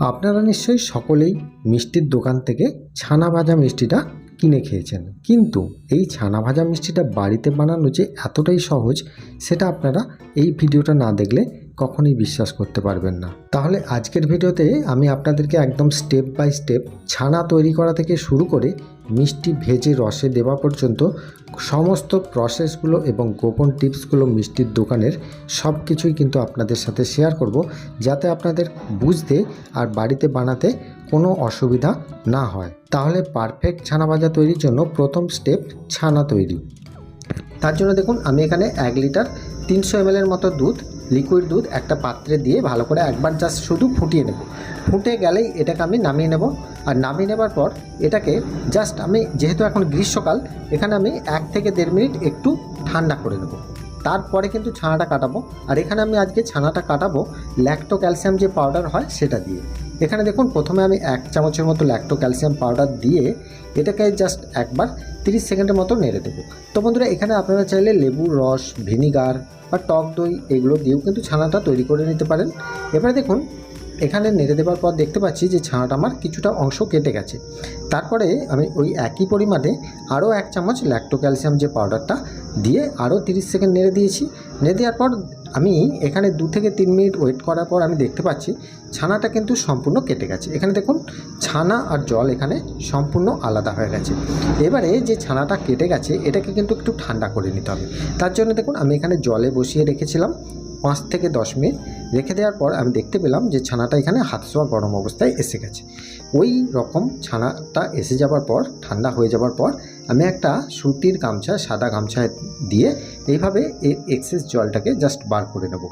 আপনারা নিশ্চয়ই সকলেই মিষ্টির দোকান থেকে ছানা ভাজা মিষ্টিটা কিনে খেয়েছেন। কিন্তু এই ছানা ভাজা মিষ্টিটা বাড়িতে বানানো যে এতটাই সহজ, সেটা আপনারা এই ভিডিওটা না দেখলে কখনই বিশ্বাস করতে পারবেন না। তাহলে আজকের ভিডিওতে আমি আপনাদেরকে একদম স্টেপ বাই স্টেপ ছানা তৈরি করা থেকে শুরু করে মিষ্টি ভেজে রসে দেওয়া পর্যন্ত সমস্ত প্রসেসগুলো এবং গোপন টিপসগুলো মিষ্টির দোকানের সব কিছুই কিন্তু আপনাদের সাথে শেয়ার করব যাতে আপনাদের বুঝতে আর বাড়িতে বানাতে কোনো অসুবিধা না হয়। তাহলে পারফেক্ট ছানা ভাজা তৈরির জন্য প্রথম স্টেপ ছানা তৈরি। তার জন্য দেখুন, আমি এখানে এক লিটার তিনশো এমএলের মতো দুধ লিকুইড দুধ একটা পাত্রে দিয়ে ভালো করে একবার জাস্ট শুধু ফুটিয়ে নেব। ফুটে গেলেই এটাকে আমি নামিয়ে নেব। আর নামিয়ে নেবার পর এটাকে জাস্ট আমি যেহেতু এখন গ্রীষ্মকাল, এখানে আমি এক থেকে দেড় মিনিট একটু ঠান্ডা করে নেব। তারপরে কিন্তু ছানাটা কাটাবো। আর এখানে আমি আজকে ছানাটা কাটাবো ল্যাক্টো ক্যালসিয়াম যে পাউডার হয় সেটা দিয়ে। এখানে দেখুন, প্রথমে আমি এক চামচের মতো ল্যাক্টো ক্যালসিয়াম পাউডার দিয়ে এটাকে জাস্ট একবার তিরিশ সেকেন্ডের মতো নেড়ে দেবো। তো বন্ধুরা, এখানে আপনারা চাইলে লেবুর রস, ভিনিগার বা টক দই এগুলো দিয়েও কিন্তু ছানাটা তৈরি করে নিতে পারেন। এবারে দেখুন এখানে নেড়ে দেওয়ার পর দেখতে পাচ্ছি যে ছানাটা আমার কিছুটা অংশ কেটে গেছে। তারপরে আমি ওই একই পরিমাণে আরও এক চামচ ল্যাক্টো ক্যালসিয়াম যে পাউডারটা দিয়ে আরও তিরিশ সেকেন্ড নেড়ে দিয়েছি। নেড়ে দেওয়ার পর আমি এখানে দু থেকে তিন মিনিট ওয়েট করার পর আমি দেখতে পাচ্ছি ছানাটা কিন্তু সম্পূর্ণ কেটে গেছে। এখানে দেখুন, ছানা আর জল এখানে সম্পূর্ণ আলাদা হয়ে গেছে। এবারে যে ছানাটা কেটে গেছে, এটাকে কিন্তু একটু ঠান্ডা করে নিতে হবে। তার জন্য দেখুন, আমি এখানে জলে বসিয়ে রেখেছিলাম। পাঁচ থেকে দশ মিনিট রেখে দেওয়ার পর আমি দেখতে পেলাম যে ছানাটা এখানে হাত ছোঁয়া গরম অবস্থায় এসে গেছে। ওই রকম ছানাটা এসে যাবার পর, ঠান্ডা হয়ে যাবার পর আমি একটা সুতির গামছা, সাদা গামছা দিয়ে এইভাবে এই এক্সেস জলটাকে জাস্ট বার করে নেব।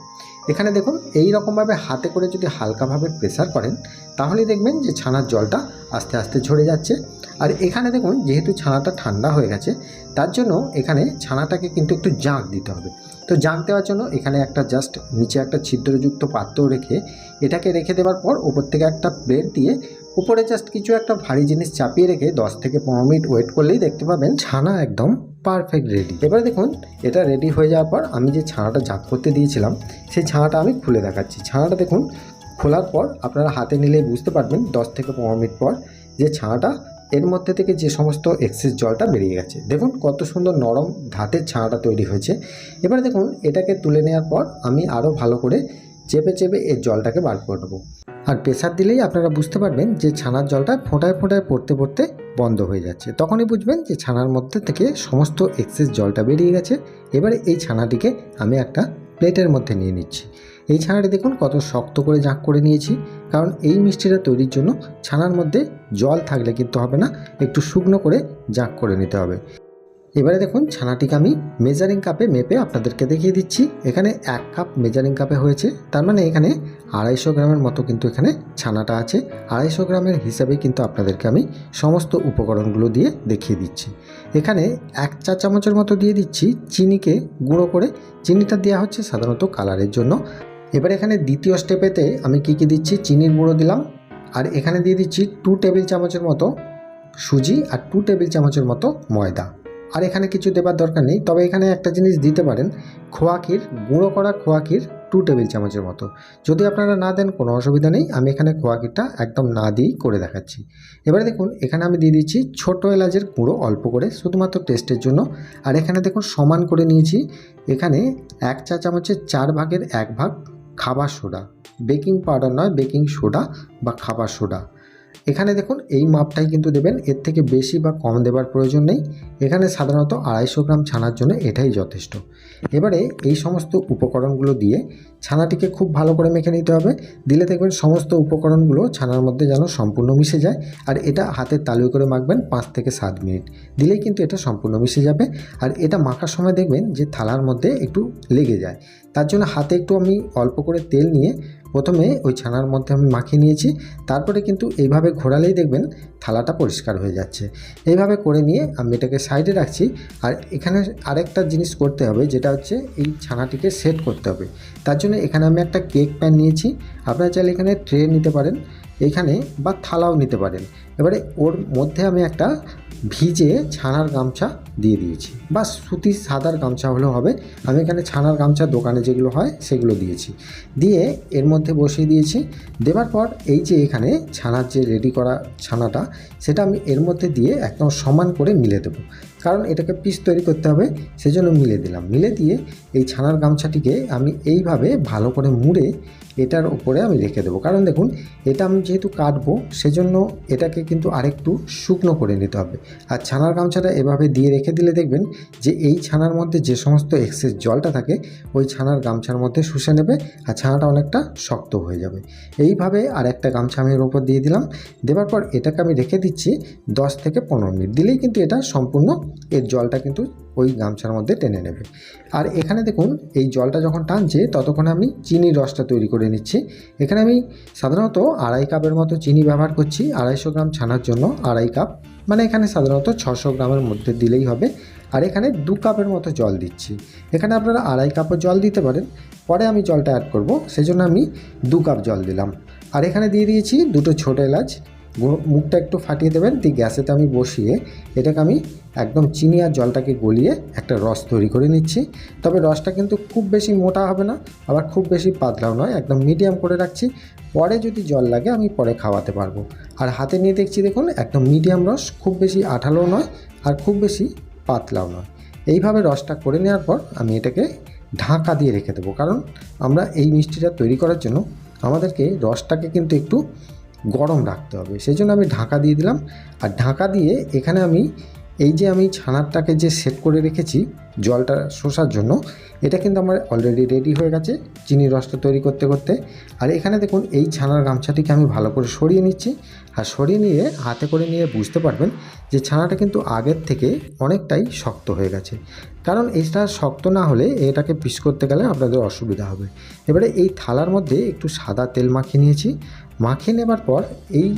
এখানে দেখুন, এই রকমভাবে হাতে করে যদি হালকাভাবে প্রেসার করেন তাহলেই দেখবেন যে ছানার জলটা আস্তে আস্তে ঝরে যাচ্ছে। আর এখানে দেখুন, যেহেতু ছানাটা ঠান্ডা হয়ে গেছে, তার জন্য এখানে ছানাটাকে কিন্তু একটু জাঁক দিতে হবে। তো জাঁক দেওয়ার জন্য এখানে একটা জাস্ট নিচে একটা ছিদ্রযুক্ত পাত্র রেখে এটাকে রেখে দেওয়ার পর ওপর থেকে একটা প্লেট দিয়ে উপরে জাস্ট কিছু একটা ভারী জিনিস চাপিয়ে রেখে দশ থেকে পনেরো মিনিট ওয়েট করলেই দেখতে পাবেন ছানা একদম পারফেক্ট রেডি এবারে দেখুন, এটা রেডি হয়ে যাওয়ার পর আমি যে ছানাটা জাঁক করতে দিয়েছিলাম, সেই ছানাটা আমি খুলে দেখাচ্ছি। ছানাটা দেখুন, খোলার পর আপনারা হাতে নিলেই বুঝতে পারবেন দশ থেকে পনেরো মিনিট পর যে ছানাটা এর মধ্যে থেকে যে সমস্ত এক্সেস জলটা বেরিয়ে গেছে। দেখুন কত সুন্দর নরম ধাতের ছানাটা তৈরি হয়েছে। এবারে দেখুন এটাকে তুলে নেওয়ার পর আমি আরও ভালো করে চেপে চেপে এর জলটাকে বার করে নেব। আর প্রেসার দিলেই আপনারা বুঝতে পারবেন যে ছানার জলটা ফোঁটায় ফোঁটায় পড়তে পড়তে বন্ধ হয়ে যাচ্ছে। তখনই বুঝবেন যে ছানার মধ্যে থেকে সমস্ত এক্সেস জলটা বেরিয়ে গেছে। এবারে এই ছানাটিকে আমি একটা প্লেটের মধ্যে নিয়ে নিচ্ছি। এই ছানাটি দেখুন কত শক্ত করে জাঁক করে নিয়েছি। কারণ এই মিষ্টিটা তৈরির জন্য ছানার মধ্যে জল থাকলে কিন্তু হবে না, একটু শুকনো করে জাঁক করে নিতে হবে। এবারে দেখুন, ছানাটিকে আমি মেজারিং কাপে মেপে আপনাদেরকে দেখিয়ে দিচ্ছি। এখানে এক কাপ মেজারিং কাপে হয়েছে। তার মানে এখানে আড়াইশো গ্রামের মতো কিন্তু এখানে ছানাটা আছে। আড়াইশো গ্রামের হিসাবে কিন্তু আপনাদেরকে আমি সমস্ত উপকরণগুলো দিয়ে দেখিয়ে দিচ্ছি। এখানে এক চা চামচের মতো দিয়ে দিচ্ছি চিনিকে গুঁড়ো করে। চিনিটা দেওয়া হচ্ছে সাধারণত কালারের জন্য। এবার এখানে দ্বিতীয় স্টেপেতে আমি কি কি দিচ্ছি? চিনির গুঁড়ো দিলাম। আর এখানে দিয়ে দিচ্ছি টু টেবিল চামচের মতো সুজি আর টু টেবিল চামচের মতো ময়দা। আর এখানে কিছু দেবার দরকার নেই। তবে এখানে একটা জিনিস দিতে পারেন খোয়া ক্ষীর গুঁড়ো করা খোয়া ক্ষীর টু টেবিল চামচের মতো। যদি আপনারা না দেন, কোনো অসুবিধা নেই। আমি এখানে খোয়া ক্ষীরটা একদম না দিয়েই করে দেখাচ্ছি। এবারে দেখুন, এখানে আমি দিয়ে দিচ্ছি ছোটো এলাচের গুঁড়ো অল্প করে, শুধুমাত্র টেস্টের জন্য। আর এখানে দেখুন, সমান করে নিয়েছি, এখানে এক চা চামচের চার ভাগের এক ভাগ খাবার সোডা। বেকিং পাউডার নয়, বেকিং সোডা বা খাবার সোডা। এখানে দেখুন, এই মাপটাই কিন্তু দেবেন। এর থেকে বেশি বা কম দেবার প্রয়োজন নেই। এখানে সাধারণত আড়াইশো গ্রাম ছানার জন্য এটাই যথেষ্ট। এবারে এই সমস্ত উপকরণগুলো দিয়ে ছানাটিকে খুব ভালো করে মেখে নিতে হবে। দিলে দেখবেন সমস্ত উপকরণগুলো ছানার মধ্যে যেন সম্পূর্ণ মিশে যায়। আর এটা হাতের তালুয় করে মাখবেন পাঁচ থেকে সাত মিনিট। দিলেই কিন্তু এটা সম্পূর্ণ মিশে যাবে। আর এটা মাখার সময় দেখবেন যে থালার মধ্যে একটু লেগে যায়। তার জন্য হাতে একটু আমি অল্প করে তেল নিয়ে প্রথমে ওই ছানার মধ্যে আমি মাখিয়ে নিয়েছি। তারপরে কিন্তু এইভাবে ঘোরালেই দেখবেন থালাটা পরিষ্কার হয়ে যাচ্ছে। এইভাবে করে নিয়ে আমি এটাকে সাইডে রাখছি। আর এখানে আরেকটা জিনিস করতে হবে, যেটা হচ্ছে এই ছানাটিকে সেট করতে হবে। তার জন্য এখানে আমি একটা কেক প্যান নিয়েছি। আপনারা চাইলে এখানে ট্রে নিতে পারেন। এখানে বা থালাও নিতে পারেন। এবারে ওর মধ্যে আমি একটা ভিজে ছানার গামছা দিয়ে দিয়েছি। বা সুতির সাদার গামছা হলেও হবে। আমি এখানে ছানার গামছা দোকানে যেগুলো হয় সেগুলো দিয়েছি। দিয়ে এর মধ্যে বসিয়ে দিয়েছি। দেওয়ার পর এই যে এখানে ছানার যে রেডি করা ছানাটা, সেটা আমি এর মধ্যে দিয়ে একদম সমান করে মিলে দেবো। কারণ এটাকে পিস তৈরি করতে হবে, সেজন্য মিলে দিলাম। মিলে দিয়ে এই ছানার গামছাটিকে আমি এইভাবে ভালো করে মুড়ে এটার উপরে আমি রেখে দেবো। কারণ দেখুন, এটা আমি যেহেতু কাটবো, সেজন্য এটাকে কিন্তু আরেকটু শুকনো করে নিতে হবে। আর ছানার গামছাটা এভাবে দিয়ে রেখে দিলে দেখবেন যে এই ছানার মধ্যে যে সমস্ত এক্সেস জলটা থাকে, ওই ছানার গামছার মধ্যে শুষে নেবে আর ছানাটা অনেকটা শক্ত হয়ে যাবে। এইভাবে আর একটা গামছা আমি এর উপর দিয়ে দিলাম। দেওয়ার পর এটাকে আমি রেখে দিচ্ছি দশ থেকে পনেরো মিনিট। দিলেই কিন্তু এটা সম্পূর্ণ এর জলটা কিন্তু ওই গামছার মধ্যে টেনে নেবে। আর এখানে দেখুন, এই জলটা যখন টানছে, ততক্ষণ আমি চিনির রসটা তৈরি করে নিচ্ছি। এখানে আমি সাধারণত আড়াই কাপের মতো চিনি ব্যবহার করছি, আড়াইশো গ্রাম ছানার জন্য আড়াই কাপ। মানে এখানে সাধারণত ছশো গ্রামের মধ্যে দিলেই হবে। আর এখানে দু কাপের মতো জল দিচ্ছি। এখানে আপনারা আড়াই কাপও জল দিতে পারেন। পরে আমি জলটা অ্যাড করব। সেজন্য আমি দু কাপ জল দিলাম। আর এখানে দিয়ে দিয়েছি দুটো ছোটো এলাচ। মুখটা একটু ফাটিয়ে দেবেন, দিয়ে গ্যাসেতে আমি বসিয়ে এটাকে আমি একদম চিনি আর জলটাকে গলিয়ে একটা রস তৈরি করে নিচ্ছি। তবে রসটা কিন্তু খুব বেশি মোটা হবে না, আবার খুব বেশি পাতলাও নয়, একদম মিডিয়াম করে রাখছি। পরে যদি জল লাগে আমি পরে খাওয়াতে পারব। আর হাতে নিয়ে দেখছি দেখুন, একদম মিডিয়াম রস, খুব বেশি আঠালো নয় আর খুব বেশি পাতলাও নয়। এইভাবে রসটা করে নেওয়ার পর আমি এটাকে ঢাকা দিয়ে রেখে দেবো। কারণ আমরা এই মিষ্টিটা তৈরি করার জন্য আমাদেরকে রসটাকে কিন্তু একটু গরম রাখতে হবে। সেই জন্য আমি ঢাকা দিয়ে দিলাম। আর ঢাকা দিয়ে এখানে আমি এই যে আমি ছানারটাকে যে সেট করে রেখেছি জলটা শোষার জন্য, এটা কিন্তু আমার অলরেডি রেডি হয়ে গেছে চিনির রসটা তৈরি করতে করতে। আর এখানে দেখুন, এই ছানার গামছাটিকে আমি ভালো করে সরিয়ে নিচ্ছি। আর সরিয়ে নিয়ে হাতে করে নিয়ে বুঝতে পারবেন যে ছানাটা কিন্তু আগের থেকে অনেকটাই শক্ত হয়ে গেছে। কারণ এটা শক্ত না হলে এটাকে পিস করতে গেলে আপনাদের অসুবিধা হবে। এবারে এই থালার মধ্যে একটু সাদা তেল মাখিয়ে নিয়েছি। মাখিয়ে নেবার পর এই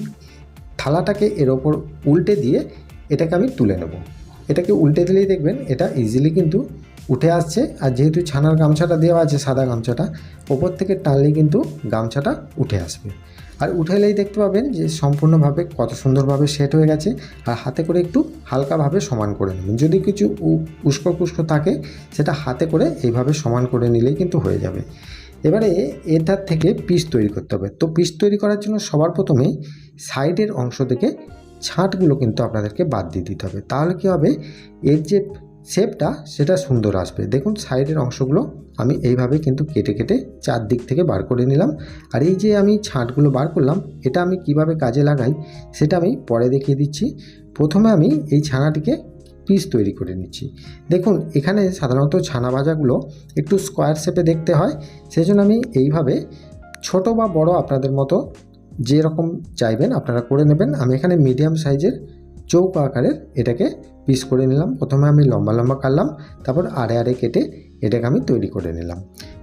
থালাটাকে এর ওপর উল্টে দিয়ে এটাকে আমি তুলে নেব। এটাকে উল্টে দিলেই দেখবেন এটা ইজিলি কিন্তু উঠে আসছে। আর যেহেতু ছানার গামছাটা দেওয়া আছে, সাদা গামছাটা, ওপর থেকে টানলেই কিন্তু গামছাটা উঠে আসবে। আর উঠে এলেই দেখতে পাবেন যে সম্পূর্ণভাবে কত সুন্দরভাবে সেট হয়ে গেছে। আর হাতে করে একটু হালকাভাবে সমান করে নেবেন। যদি কিছু উস্কো থাকে, সেটা হাতে করে এইভাবে সমান করে নিলেই কিন্তু হয়ে যাবে। এবারে এটার থেকে পিস তৈরি করতে হবে। তো পিস তৈরি করার জন্য সবার প্রথমে সাইডের অংশ থেকে ছাঁটগুলো কিন্তু আপনাদেরকে বাদ দিয়ে দিতে হবে। তাহলে কী হবে? এর যে শেপটা, সেটা সুন্দর আসবে। দেখুন, সাইডের অংশগুলো আমি এইভাবে কিন্তু কেটে কেটে চারদিক থেকে বার করে নিলাম। আর এই যে আমি ছাঁটগুলো বার করলাম, এটা আমি কীভাবে কাজে লাগাই, সেটা আমি পরে দেখিয়ে দিচ্ছি। প্রথমে আমি এই ছানাটিকে পিস তৈরি করে নিচ্ছি। দেখুন, এখানে সাধারণত ছানা ভাজাগুলো একটু স্কোয়ার শেপে দেখতে হয়। সেই জন্য আমি এইভাবে ছোট বা বড় আপনাদের মতো যেরকম চাইবেন আপনারা করে নেবেন। আমি এখানে মিডিয়াম সাইজের চৌকো আকারের এটাকে পিস করে নিলাম। প্রথমে আমি লম্বা লম্বা কাটলাম, তারপর আড়ে আড়ে কেটে এটাকে আমি তৈরি করে নিলাম।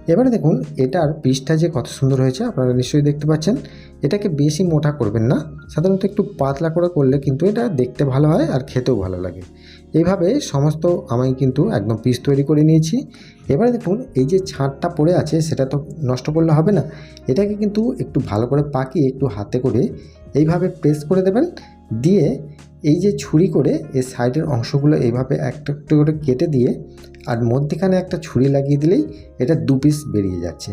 এবারে দেখুন, এটার পিসটা যে কত সুন্দর হয়েছে, আপনারা নিশ্চয়ই দেখতে পাচ্ছেন। এটাকে বেশি মোটা করবেন না। সাধারণত একটু পাতলা করে করলে কিন্তু এটা দেখতে ভালো হয় আর খেতেও ভালো লাগে। এইভাবে সমস্ত আমি কিন্তু একদম পিস তৈরি করে নিয়েছি। এবারে দেখুন, এই যে ছাঁটটা পড়ে আছে, সেটা তো নষ্ট করলে হবে না। এটাকে কিন্তু একটু ভালো করে পাকিয়ে একটু হাতে করে এইভাবে প্রেস করে দেবেন। দিয়ে এই যে ছুরি করে এর সাইডের অংশগুলো এইভাবে একটা একটু করে কেটে দিয়ে, আর মধ্যেখানে একটা ছুরি লাগিয়ে দিলেই এটা দু পিস বেরিয়ে যাচ্ছে।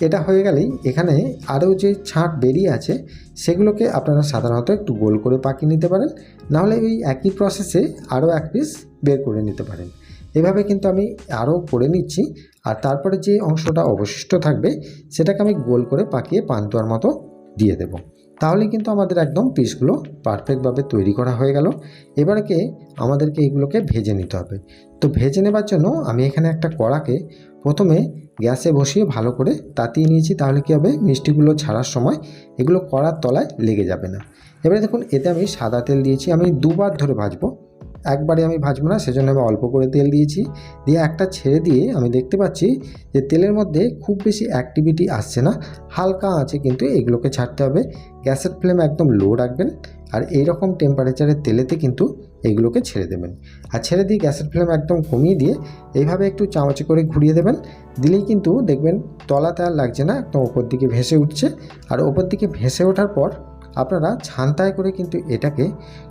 এটা হয়ে গেলেই এখানে আরও যে ছাঁট বেরিয়ে আছে, সেগুলোকে আপনারা সাধারণত একটু গোল করে পাকিয়ে নিতে পারেন। নাহলে ওই একই প্রসেসে আরও এক পিস বের করে নিতে পারেন। এভাবে কিন্তু আমি আরও করে নিচ্ছি। আর তারপরে যে অংশটা অবশিষ্ট থাকবে, সেটাকে আমি গোল করে পাকিয়ে পান্তুয়ার মতো দিয়ে দেব। তাহলে কিন্তু আমাদের একদম পিসগুলো পারফেক্টভাবে তৈরি করা হয়ে গেল। এবারকে আমাদেরকে এগুলোকে ভেজে নিতে হবে। তো ভেজে নেবার জন্য আমি এখানে একটা কড়াকে প্রথমে গ্যাসে বসিয়ে ভালো করে তাতিয়ে নিয়েছি, তাহলে কী হবে? মিষ্টিগুলো ছাড়ার সময় এগুলো কড়ার তলায় লেগে যাবে না। এবারে দেখুন, এতে আমি সাদা তেল দিয়েছি। আমি দুবার ধরে ভাজবো। একবারে আমি ভাজবো না, সেজন্য আমি অল্প করে তেল দিয়েছি। দিয়ে একটা ছেড়ে দিয়ে আমি দেখতে পাচ্ছি যে তেলের মধ্যে খুব বেশি অ্যাক্টিভিটি আসছে না, হালকা আছে কিন্তু এগুলোকে ছাড়তে হবে। গ্যাসের ফ্লেম একদম লো রাখবেন আর এই রকম টেম্পারেচারের তেলেতে কিন্তু এইগুলোকে ছেড়ে দেবেন। আর ছেড়ে দিয়ে গ্যাসের ফ্লেম একদম কমিয়ে দিয়ে এইভাবে একটু চামচে করে ঘুরিয়ে দেবেন। দিলেই কিন্তু দেখবেন তলাতে আর লাগছে না, একদম ওপর দিকে ভেসে উঠছে। আর ওপর দিকে ভেসে ওঠার পর আপনারা ছান্তায় করে কিন্তু এটাকে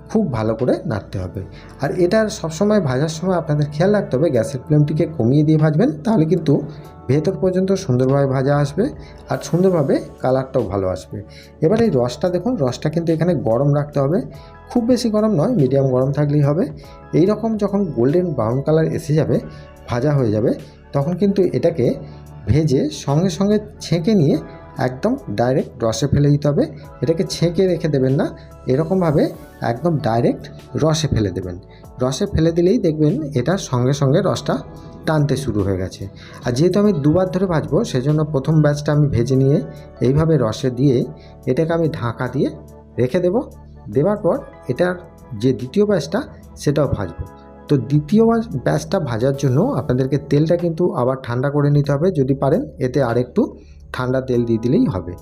খুব ভালো করে নাড়তে হবে। আর এটার সবসময় ভাজার সময় আপনাদের খেয়াল রাখতে হবে, গ্যাসের ফ্লেমটিকে কমিয়ে দিয়ে ভাজবেন, তাহলে কিন্তু ভেতর পর্যন্ত সুন্দরভাবে ভাজা আসবে আর সুন্দরভাবে কালারটাও ভালো আসবে। এবার এই রসটা দেখুন, রসটা কিন্তু এখানে গরম রাখতে হবে। খুব বেশি গরম নয়, মিডিয়াম গরম থাকলেই হবে। এই রকম যখন গোল্ডেন ব্রাউন কালার এসে যাবে, ভাজা হয়ে যাবে, তখন কিন্তু এটাকে ভেজে সঙ্গে সঙ্গে ছেঁকে নিয়ে একদম ডাইরেক্ট রসে ফেলে দিতে হবে। এটাকে ছেঁকে রেখে দেবেন না। এরকমভাবে একদম ডাইরেক্ট রসে ফেলে দেবেন। রসে ফেলে দিলেই দেখবেন এটা সঙ্গে সঙ্গে রসটা টানতে শুরু হয়ে গেছে। আর যেহেতু আমি দুবার ধরে ভাজবো, সেজন্য প্রথম ব্যাচটা আমি ভেজে নিয়ে এইভাবে রসে দিয়ে এটাকে আমি ঢাকা দিয়ে রেখে দেব। দেওয়ার পর এটার যে দ্বিতীয় ব্যাচটা, সেটাও ভাজবো। তো দ্বিতীয় ব্যাচটা ভাজার জন্য আপনাদেরকে তেলটা কিন্তু আবার ঠান্ডা করে নিতে হবে। যদি পারেন, এতে আরেকটু ঠান্ডা তেল দিয়ে দিলেই হবে।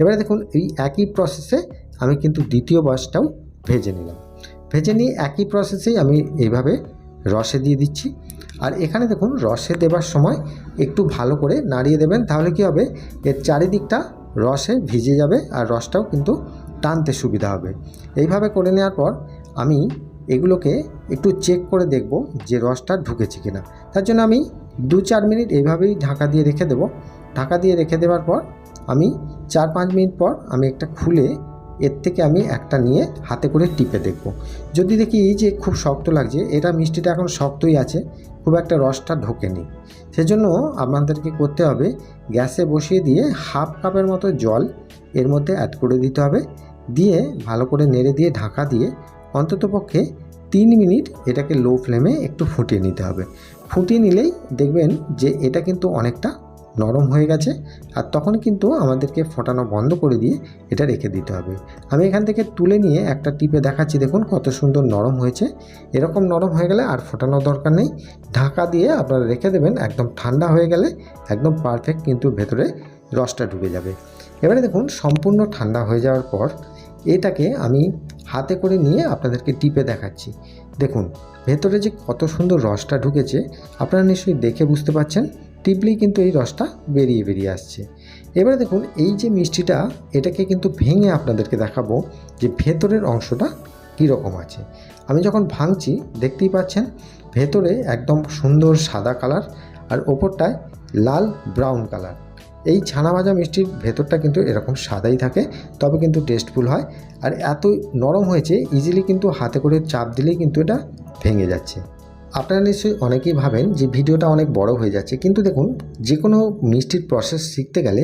এবারে দেখুন, এই একই প্রসেসে আমি কিন্তু দ্বিতীয় ব্যাচটাও ভেজে নিলাম। ভেজে নিয়ে একই প্রসেসেই আমি এইভাবে রসে দিয়ে দিচ্ছি। আর এখানে দেখুন, রসে দেবার সময় একটু ভালো করে নাড়িয়ে দেবেন, তাহলে কি হবে? এর চারিদিকটা রসে ভিজে যাবে আর রসটাও কিন্তু টানতে সুবিধা হবে। এইভাবে করে নেওয়ার পর আমি এগুলোকে একটু চেক করে দেখব যে রসটা ঢুকেছে কিনা। তার জন্য আমি দু চার মিনিট এইভাবেই ঢাকা দিয়ে রেখে দেবো। ঢাকা দিয়ে রেখে দেওয়ার পর আমি চার পাঁচ মিনিট পর আমি একটা খুলে এর থেকে আমি একটা নিয়ে হাতে করে টিপে দেখব। যদি দেখি যে খুব শক্ত লাগছে, এটা মিষ্টিটা এখন শক্তই আছে, খুব একটা রসটা ঢোকেনি। সেজন্য আপনাদেরকে করতে হবে, গ্যাসে বসিয়ে দিয়ে হাফ কাপের মতো জল এর মধ্যে অ্যাড করে দিতে হবে। দিয়ে ভালো করে নেড়ে দিয়ে ঢাকা দিয়ে অন্ততপক্ষে তিন মিনিট এটাকে লো ফ্লেমে একটু ফুটিয়ে নিতে হবে। ফুটিয়ে নিলেই দেখবেন যে এটা কিন্তু অনেকটা নরম হয়ে গেছে আর তখন কিন্তু আমাদেরকে ফোটানো বন্ধ করে দিয়ে এটা রেখে দিতে হবে। আমি এখান থেকে তুলে নিয়ে একটা টিপে দেখাচ্ছি, দেখুন কত সুন্দর নরম হয়েছে। এরকম নরম হয়ে গেলে আর ফোটানোর দরকার নেই। ঢাকা দিয়ে আপনারা রেখে দেবেন, একদম ঠান্ডা হয়ে গেলে একদম পারফেক্ট কিন্তু ভেতরে রসটা ঢুকে যাবে। এবারে দেখুন, সম্পূর্ণ ঠান্ডা হয়ে যাওয়ার পর এটাকে আমি হাতে করে নিয়ে আপনাদেরকে টিপে দেখাচ্ছি। দেখুন, ভেতরে যে কত সুন্দর রসটা ঢুকেছে, আপনারা নিশ্চয়ই দেখে বুঝতে পারছেন। টিপলেই কিন্তু এই রসটা বেরিয়ে বেরিয়ে আসছে। এবারে দেখুন, এই যে মিষ্টিটা, এটাকে কিন্তু ভেঙে আপনাদেরকে দেখাবো যে ভেতরের অংশটা কীরকম আছে। আমি যখন ভাঙছি, দেখতেই পাচ্ছেন, ভেতরে একদম সুন্দর সাদা কালার আর ওপরটায় লাল ব্রাউন কালার। এই ছানা ভাজা মিষ্টির ভেতরটা কিন্তু এরকম সাদাই থাকে, তবে কিন্তু টেস্টফুল হয় আর এত নরম হয়েছে ইজিলি কিন্তু হাতে করে চাপ দিলেই কিন্তু এটা ভেঙে যাচ্ছে। আপনারা নিশ্চয়ই অনেকেই ভাবেন যে ভিডিওটা অনেক বড় হয়ে যাচ্ছে, কিন্তু দেখুন যে কোনো মিষ্টির প্রসেস শিখতে গেলে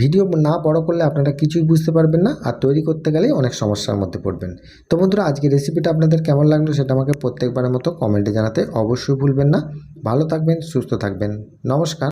ভিডিও না বড় করলে আপনারা কিছুই বুঝতে পারবেন না আর তৈরি করতে গেলে অনেক সমস্যার মধ্যে পড়বেন। তো বন্ধুরা আজকে রেসিপিটা আপনাদের কেমন লাগল সেটা আমাকে প্রত্যেকবারের মতো কমেন্টে জানাতে অবশ্যই ভুলবেন না। ভালো থাকবেন, সুস্থ থাকবেন। নমস্কার।